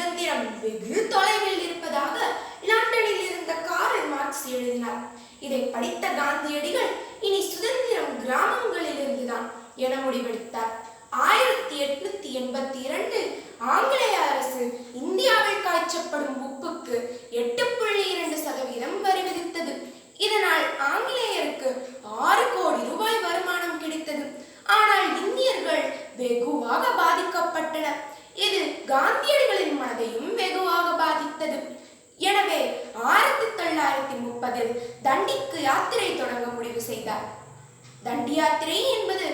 சுதந்திரம் வெகு தொலைவில் இருப்பதாக லண்டனில் இருந்த காரல் மார்க்ஸ் எழுதினார். இதை படித்த காந்தியடிகள் இனி சுதந்திரம் கிராமங்களில் இருந்துதான் என முடிவெடுத்தார். ஆயிரத்தி எட்நூத்தி எண்பத்தி இரண்டு ஆங்கிலேய அரசு இந்தியாவில் காய்ச்சப்படும் உப்புக்கு எட்டு புள்ளி இரண்டு சதவீதம் வரி விதித்தது. இதனால் ஆங்கிலேயருக்கு ஆறு கோடி ரூபாய் வருமானம் கிடைத்தது. ஆனால் இந்தியர்கள் வெகுவாக பாதிக்கப்பட்டனர். இது காந்திய மனதையும் வெகுவாக பாதித்தது எனவே ஆயிரத்தி தொள்ளாயிரத்தி தண்டிக்கு யாத்திரை தொடங்க முடிவு செய்தார். தண்டி யாத்திரை என்பது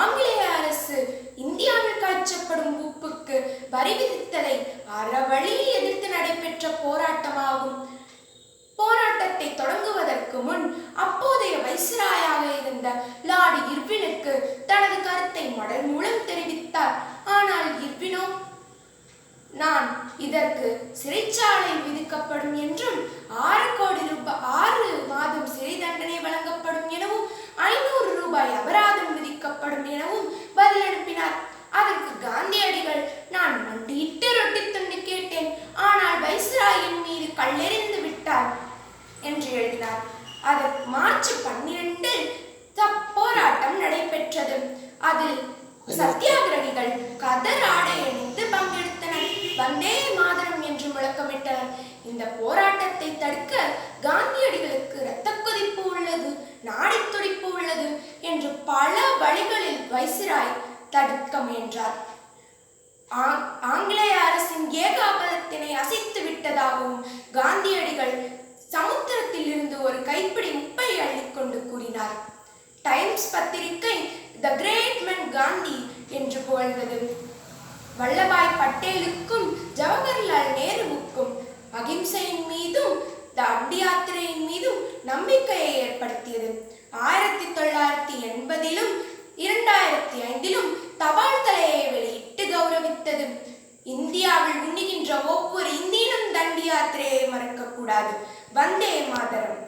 ஆங்கிலேய அரசு இந்தியாவில் காய்ச்சப்படும் உப்புக்கு வரி விதித்ததை அறவழியில் எதிர்த்து நடைபெற்ற போராட்டமாகும். போராட்டத்தை தொடங்குவதற்கு முன் அப்போதைய வைசிராயாக இருந்த லார்டு இர்வினுக்கு தனது கருத்தை மடல் மூலம் தெரிவித்தார். ஆனால் இர்வினோ நான் இதற்கு சிறைச்சாலை விதிக்கப்படும் என்றும் ஆறு கோடி ரூபாய் ஆறு மாதம் சிறை தண்டனை வழங்கப்படும் எனவும் ஐநூறு ரூபாய் அபராதம் விதிக்கப்படும் எனவும் பதில் அனுப்பினார். அதற்கு காந்தியடிகள் நான் மண்டியிட்டு ரொட்டி துண்டு கேட்டேன். ஆனால் வைஸ்ராயின் மீது கல்லெறிந்து விட்டார் என்று எழுதினார். அதற்கு மார்ச் பன்னிரண்டில் போராட்டம் நடைபெற்றது. அதில் சத்தியாகிரகிகள் கதர் ஆடை அணிந்து பங்கெடுத்தனர். வந்தே மாதரம் என்று முழக்கமிட்டனர். இந்த போராட்டத்தை தடுக்க காந்தியடிகளுக்கு இரத்த கொதிப்பு தடுக்க முயன்றார் ஆங்கிலேய அரசின் ஏகாபதத்தினை அசைத்து விட்டதாகவும் காந்தியடிகள் சமுத்திரத்தில் இருந்து ஒரு கைப்பிடி உப்பை அள்ளிக்கொண்டு கூறினார். டைம்ஸ் பத்திரிகை த கிரேட் மேன் காந்தி என்று புகழ்ந்தது. வல்லபாய் பட்டேலுக்கும் ஜவஹர்லால் நேருவுக்கும் அகிம்சையின் மீதும் த அப்டியாத்திரையின் மீதும் நம்பிக்கையை ஏற்படுத்தியது. ஆயிரத்தி தொள்ளாயிரத்தி எண்பதிலும் கூடாது. வந்தே மாதரம்.